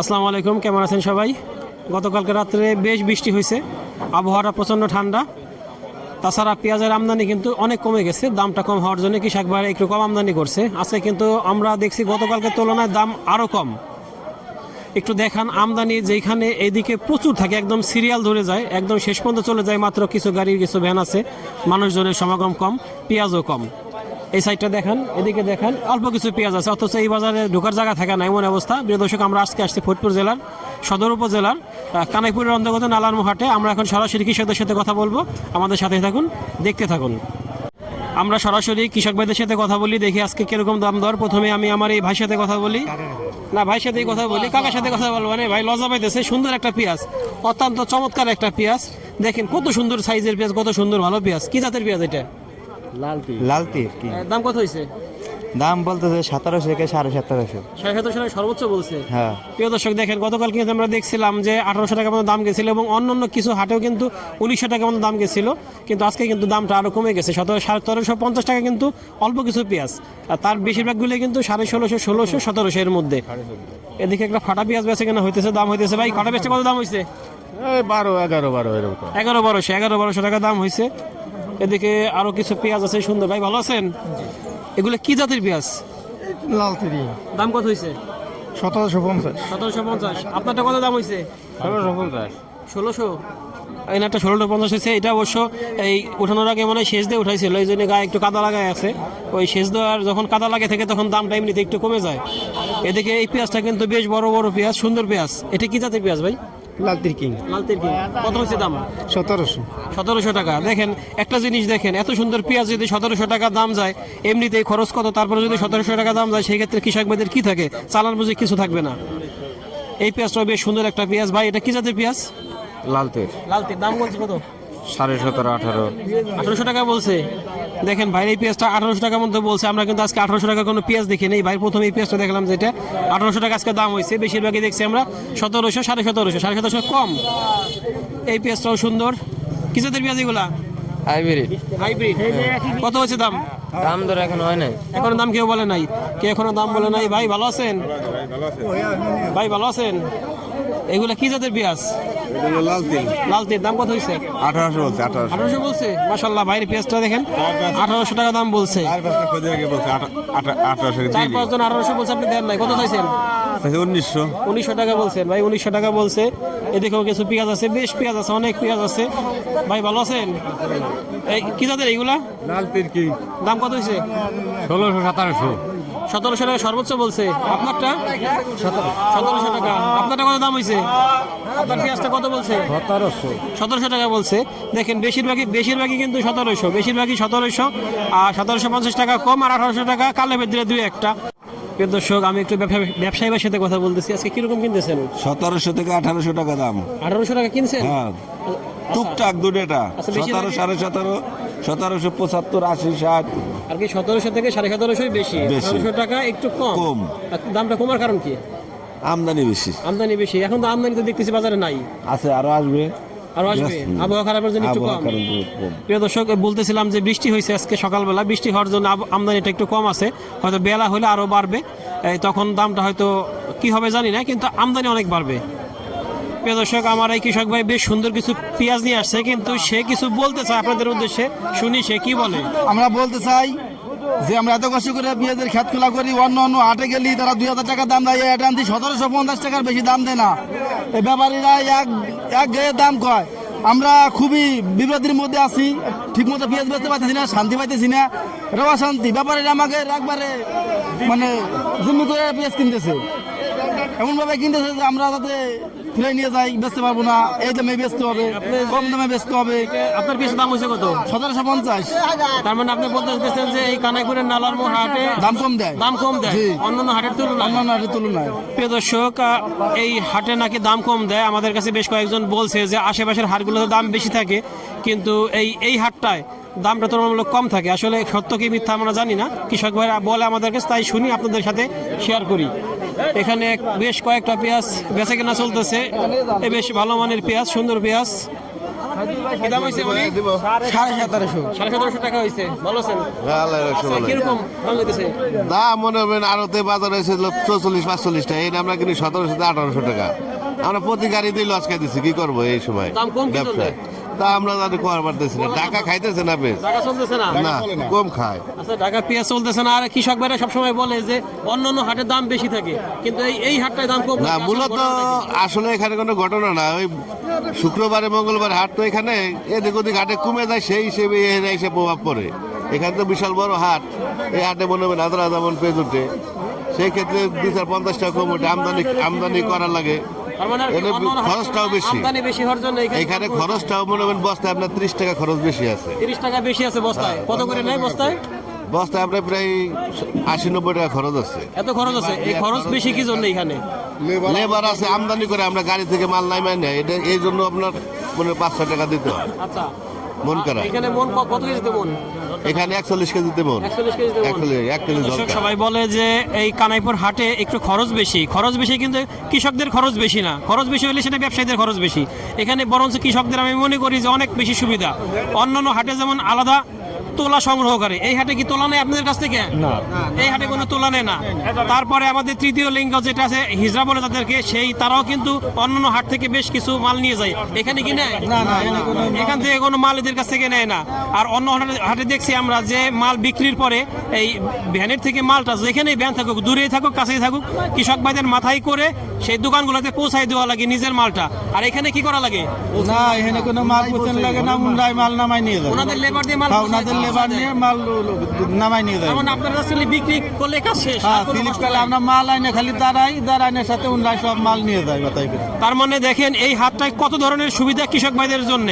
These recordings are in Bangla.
আসসালামু আলাইকুম, কেমন আছেন সবাই? গতকালকে রাত্রে বেশ বৃষ্টি হয়েছে, আবহাওয়াটা প্রচণ্ড ঠান্ডা। তাছাড়া পেঁয়াজের আমদানি কিন্তু অনেক কমে গেছে, দামটা কম হওয়ার জন্য কৃষক ভাই একটু কম আমদানি করছে। আজকে কিন্তু আমরা দেখছি গতকালকের তুলনায় দাম আরও কম। একটু দেখান আমদানি যেখানে এইদিকে প্রচুর থাকে, একদম সিরিয়াল ধরে যায়, একদম শেষ পর্যন্ত চলে যায়, মাত্র কিছু গাড়ির কিছু ভ্যান আছে, মানুষজনের সমাগম কম, পেঁয়াজও কম। এই সাইডটা দেখান, এদিকে দেখান, অল্প কিছু পেঁয়াজ আছে, অথচ এই বাজারে ঢোকার জায়গা থাকে না, এমন অবস্থা। প্রিয় দর্শক, আমরা আজকে আসছি ফরিদপুর জেলার, সদর উপজেলার কানাইপুরের অন্তর্গত নালারমু হাটে আমরা এখন সরাসরি কৃষকদের সাথে কথা বলব। আমাদের সাথে থাকুন, দেখতে থাকুন। আমরা সরাসরি কৃষক ভাইদের সাথে কথা বলি, দেখি আজকে কীরকম দাম দর। প্রথমে আমি আমার এই ভাইয়ের সাথে কথা বলি। না, ভাইয়ের সাথে কথা বলি, কাকার সাথে কথা বলব মানে ভাই লজা পাইতেছে, সুন্দর একটা পেঁয়াজ, অত্যন্ত চমৎকার একটা পেঁয়াজ। দেখেন কত সুন্দর সাইজের পেঁয়াজ, কত সুন্দর ভালো পেঁয়াজ। কি জাতের পেঁয়াজ এটা? লাল তীর কি? দাম কত হয়েছে দাম বলতেছে সতেরোশো থেকে সাড়ে সতেরোশো। সাড়ে সতেরোশো সর্বোচ্চ বলছে। হ্যাঁ। প্রিয় দর্শক দেখেন গতকাল কিন্তু আমরা দেখছিলাম যে আঠারোশো টাকা মতো দাম গেছিল এবং অন্য অন্য কিছু হাটেও কিন্তু উনিশশো টাকা মতো দাম গেছিল। কিন্তু আজকে কিন্তু দামটা আরও কমে গেছে। সতেরো সতেরোশো পঞ্চাশ টাকা কিন্তু অল্প কিছু পেঁয়াজ। আর তার বেশিরভাগগুলো কিন্তু সাড়ে ষোলোশো ষোলোশো সতেরোশো এর মধ্যে। এদিকে একটা ফাটা পেঁয়াজ বেছে কেনা হইতেছে দাম হইতেছে। ভাই ফাটা পেঁয়াজটা কত দাম হয়েছে বারো এগারো বারো এরকম। এগারো বারোশো এগারো বারোশো টাকা দাম হয়েছে এদিকে আরও কিছু পেঁয়াজ আছে সুন্দর। ভাই ভালো আছেন? এগুলো কি জাতের পেঁয়াজ? লাল তীর। দাম কত হয়েছে সতেরোশো পঞ্চাশ। সতেরোশো পঞ্চাশ। আপনারটা কত দাম হয়েছে ষোলোশো পঞ্চাশ। ষোলোশো? এই একটা ষোলোটা পঞ্চাশ হয়েছে এটা অবশ্য এই উঠানোর আগে মানে শেষ দিয়ে উঠাইছিল। এই জন্য গায়ে একটু কাদা লাগায় আছে। ওই শেষ দেওয়ার যখন কাদা লাগে থাকে তখন দামটা এমনিতে একটু কমে যায়। এদিকে এই পেঁয়াজটা কিন্তু বেশ বড় বড় পেঁয়াজ সুন্দর পেঁয়াজ। এটা কি জাতের পেঁয়াজ ভাই? লাল তীর কিং। লাল তেল কত হচ্ছে দাম? সতেরোশো। সতেরোশো টাকা। দেখেন একটা জিনিস দেখেন এত সুন্দর পেঁয়াজ যদি সতেরোশো টাকা দাম যায় এমনিতেই খরচ কত তারপরে যদি সতেরোশো টাকা দাম যায় সেই ক্ষেত্রে কৃষক ভাইদের কি থাকে? চালান বুঝে কিছু থাকবে না। এই পেঁয়াজটা বেশ সুন্দর একটা পেঁয়াজ। ভাই এটা কি জাতের পেঁয়াজ? লাল তীর লাল তেল দাম বলছে কত? সাড়ে সতেরো আঠারো। আঠারোশো টাকা বলছে। দেখেন ভাইয়ের এই পেঁয়াজটা আঠারোশো টাকার মধ্যে বলছে। আমরা কিন্তু আজকে আঠারোশো টাকা কোনো পেঁয়াজ দেখি নেই। ভাই প্রথমে এই পেঁয়াজটা দেখলাম যেটা আঠারোশো টাকা আজকে দাম হয়েছে। বেশিরভাগই দেখছি আমরা সতেরোশো সাড়ে সতেরোশো সাড়ে সতেরোশো কম। এই পেঁয়াজটাও সুন্দর। কিসের পেঁয়াজ এগুলা? হাইব্রিড। হাইব্রিড। কত হয়েছে দাম? দাম ধরে এখন হয় নাই। এখনও দাম কেউ বলে নাই। কে এখনও দাম বলে নাই? ভাই ভালো আছেন। ভাই ভালো আছেন? এগুলা কি জাতের পেঁয়াজ? লাল তীর দাম কত হয়েছে আঠারোশো বলছে আঠারোশো। আঠারোশো বলছে? মাসাল্লাহ বাইরের পেঁয়াজটা দেখেন। আঠারোশো টাকা দাম বলছে। চার পাঁচজন আঠারোশো বলছে আপনি দেন নাই। কত চাইছেন? উনিশশো। উনিশশো টাকা বলছেন। ভাই উনিশশো টাকা বলছে। এদিকেও কিছু পেঁয়াজ আছে বেশ পেঁয়াজ আছে অনেক পেঁয়াজ আছে। ভাই ভালো আছেন? এই কি জাতের এইগুলা? লাল তীর কিং? দাম কত হয়েছে ষোলোশো সতেরোশো। সতেরোশো টাকা সর্বোচ্চ বলছে। আপনারটা? সতেরোশো টাকা। আপনারটা কত দাম হয়েছে আপনার পেঁয়াজটা কত বলছে? সতেরোশো। সতেরোশো টাকা বলছে। দেখেন বেশিরভাগই বেশিরভাগই কিন্তু সতেরোশো। বেশিরভাগই সতেরোশো। আর সতেরোশো পঞ্চাশ টাকা কম আর আঠারোশো টাকা কালে বেদিলে দুই একটা। প্রিয় দর্শক আমি একটু ব্যবসা- ব্যবসায়ীদের সাথে কথা বলতেছি। আজকে কীরকম কিনতেছেন? সতেরোশো থেকে আঠারোশো টাকা দাম। আঠারোশো টাকা কিনছেন? হ্যাঁ। টুকটাক দুটোটা আচ্ছা, বেশি সতেরো সাড়ে সতেরো। সতেরোশো পঁচাত্তর আশি ষাট। আর কি সতেরোশো থেকে সাড়ে সতেরোশোই বেশি। আঠারোশো টাকা একটু কম। কম। দামটা কমার কারণ কি? আমদানি বেশি। আমদানি বেশি। এখন তো আমদানি তো দেখতেছি বাজারে নাই। আছে আরও আসবে। আরও আসবে? আবহাওয়া খারাপের জন্য একটু কম। কারণ বহুত কম। প্রিয় দর্শক বলতেছিলাম যে বৃষ্টি হয়েছে আজকে সকালবেলা। বৃষ্টি হওয়ার জন্য আমদানিটা একটু কম আছে। হয়তো বেলা হলে আরও বাড়বে। তখন দামটা হয়তো কি হবে জানি না কিন্তু আমদানি অনেক বাড়বে। প্রিয় দর্শক, আমার এই কৃষক ভাই বেশ সুন্দর কিছু পেঁয়াজ নিয়ে আসছে, কিন্তু সে কিছু বলতে চায় আপনাদের উদ্দেশ্যে। শুনি সে কি বলে? আমরা বলতে চাই যে আমরা এত কষ্ট করে পেঁয়াজের খেত খোলা করি, অন্য অন্য হাটে গেলি তারা দুই হাজার টাকা দাম দেয় এটা আনতে সতেরোশো পঞ্চাশ টাকার বেশি দাম দেয় না। এই ব্যাপারীরা এক এক গায়ে দাম কয়। আমরা খুবই বিপদের মধ্যে আছি ঠিক মতো পেঁয়াজ বেচতে পারতেছি না, শান্তি পাইতেছি না রবা শান্তি। ব্যাপারীরা আমাকে একবারে মানে জমি করে পেঁয়াজ কিনতেছে। এমনভাবে কিনতেছে যে আমরা যাতে ফিরে নিয়ে যাই বেচতে পারব না। এই দামে বেচতে হবে কম দামে বেচতে হবে। আপনার পিছু দাম হয়েছে কত? সতেরোশো পঞ্চাশ। তার মানে আপনি বলতে চাইছেন যে এই কানাইপুরের নালার হাটে দাম কম দেয়। দাম কম দেয়? অন্যান্য হাটের তুলনায়? অন্যান্য হাটের তুলনায়। প্রিয় দর্শক এই হাটে নাকি দাম কম দেয়? আমাদের কাছে বেশ কয়েকজন বলছে যে আশেপাশের হাটগুলোতে দাম বেশি থাকে কিন্তু এই এই হাটটায় দামটা তুলনামূলক কম থাকে। আসলে সত্য কি মিথ্যা আমরা জানি না। কৃষক ভাইরা বলে আমাদের কাছে তাই শুনি আপনাদের সাথে শেয়ার করি। এখানে বেশ কয়েকটা পেঁয়াজ বেচা কেনা চলতেছে। এ বেশ ভালো মানের পেঁয়াজ সুন্দর পেঁয়াজ। দাম হয়েছে বলি? সাড়ে সতেরোশো। সাড়ে সতেরোশো টাকা হয়েছে ভালো আছেন? আচ্ছা কীরকম দাম হইতেছে দাম মনে হবেন আরতে বাজার এসেছিল চৌচল্লিশ পাঁচচল্লিশ টাকা। আমরা কিনি সতেরোশো আঠারোশো টাকা। আমরা প্রতি গাড়ি দিয়ে লস খাইতেছি কি করব এই সময়? দাম কম ব্যবসায়। তা আমরা জানি কোয়ার পারতেছি না। টাকা খাইতেছে না বেশ। টাকা চলতেছে না? না কম খায়। আচ্ছা ঢাকা পেঁয়াজ চলতেছে না। আর কৃষক ভাইরা সবসময় বলে যে অন্য অন্য হাটের দাম বেশি থাকে। কিন্তু এই এই হাটটায় দাম কম না মূলত আসলে এখানে কোনো ঘটনা না। ওই শুক্রবারে মঙ্গলবার হাট তো এখানে। এদিক ওদিক হাটে কমে যায় সেই হিসেবে এখানে এসে প্রভাব পড়ে। এখানে তো বিশাল বড় হাট। এই হাটে মনে হবে হাজার হাজার মন পেজ ওঠে সেই ক্ষেত্রে দুই চার পঞ্চাশ টাকা কম ওঠে। আমদানি আমদানি করা লাগে। মানে খরচটাও বেশি। বেশি হওয়ার জন্য এখানে খরচটাও মনে হবেন বস্তায় আপনার ত্রিশ টাকা খরচ বেশি আছে। তিরিশ টাকা বেশি আছে বস্তায়। কত করে নেয় বস্তায়? বস্তায় আপনার প্রায় আশি নব্বই টাকা খরচ আছে। এত খরচ আছে। এই খরচ বেশি কি জন্য এখানে? লেবার আছে। আমদানি করে আমরা গাড়ি থেকে মাল নামাই নেয়। এটা এই জন্য আপনার মানে পাঁচশো টাকা দিতে হয়। আচ্ছা। মন করা এখানে মন কত কেজিতে মন? এখানে একচল্লিশ মন একচল্লিশ এক কেজি দেবো সবাই বলে যে এই কানাইপুর হাটে একটু খরচ বেশি। খরচ বেশি কিন্তু কৃষকদের খরচ বেশি না। খরচ বেশি হলে সেটা ব্যবসায়ীদের খরচ বেশি। এখানে বরঞ্চ কৃষকদের আমি মনে করি যে অনেক বেশি সুবিধা। অন্যান্য হাটে যেমন আলাদা তোলা সংগ্রহ করে এই হাটে কি তোলা নেই আপনাদের কাছ থেকে? না। এই হাটে কোনো তোলা নেই না। তারপরে আমাদের তৃতীয় লিঙ্গ যেটা আছে হিজড়া বলে তাদেরকে সেই তারাও কিন্তু অন্যান্য হাট থেকে বেশ কিছু মাল নিয়ে যায়। এখানে কি নেয়? এখানে থেকে কোনো মাল এদের কাছ থেকে নেয় না। আর অন্য হাটে- দেখছি আমরা যে মাল বিক্রির পরে এই ভ্যানের থেকে মালটা যেখানেই ভ্যান থাকুক দূরেই থাকুক কাছেই থাকুক কৃষক ভাইদের মাথায় করে সেই দোকানগুলোতে পৌঁছাই দেওয়া লাগে নিজের মালটা। আর এখানে কি করা লাগে? না এখানে কোনো মাল লাগে না উন্ডাই মাল নামাই নিয়ে যায় ওনাদের লেবার দিয়ে মাল হ্যাঁ, ওনাদের। লেবার নিয়ে মাল নামাই নিয়ে যায়। আপনারা আসলে বিক্রি করলে কাজ শেষ হ্যাঁ কোনো ফিলিপ কালে আমরা মাল আইনে খালি দাঁড়াই দাঁড়াইনের সাথে উন্ডাই সব মাল নিয়ে যায় বাতাই তার মানে দেখেন এই হাতটায় কত ধরনের সুবিধা কৃষক ভাইদের জন্য?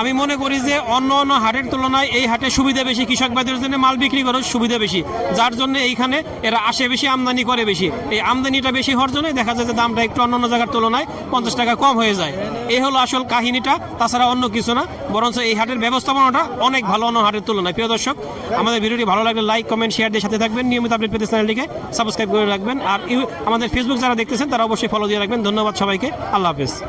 আমি মনে করি যে অন্য অন্য হাটের তুলনায় এই হাটে সুবিধা বেশি কৃষক ভাইদের জন্য মাল বিক্রি করার সুবিধা বেশি, যার জন্য এইখানে এরা আসে বেশি, আমদানি করে বেশি। এই আমদানিটা বেশি হওয়ার জন্য দেখা যায় যে দামটা একটু অন্য অন্য জায়গার তুলনায় পঞ্চাশ টাকা কম হয়ে যায়। এই হলো আসল কাহিনীটা, তাছাড়া অন্য কিছু না, বরঞ্চ এই হাটের ব্যবস্থাপনাটা অনেক ভালো অন্য হাটের তুলনায়। প্রিয় দর্শক, আমাদের ভিডিওটি ভালো লাগলে লাইক, কমেন্ট শেয়ার দিয়ে সাথে থাকবেন। নিয়মিত আপডেট পেতে চ্যানেলটিকে সাবস্ক্রাইব করে রাখবেন। আর আমাদের ফেসবুক যারা দেখতেছেন, তারা অবশ্যই ফলো দিয়ে রাখবেন। ধন্যবাদ সবাইকে। আল্লাহ হাফেজ।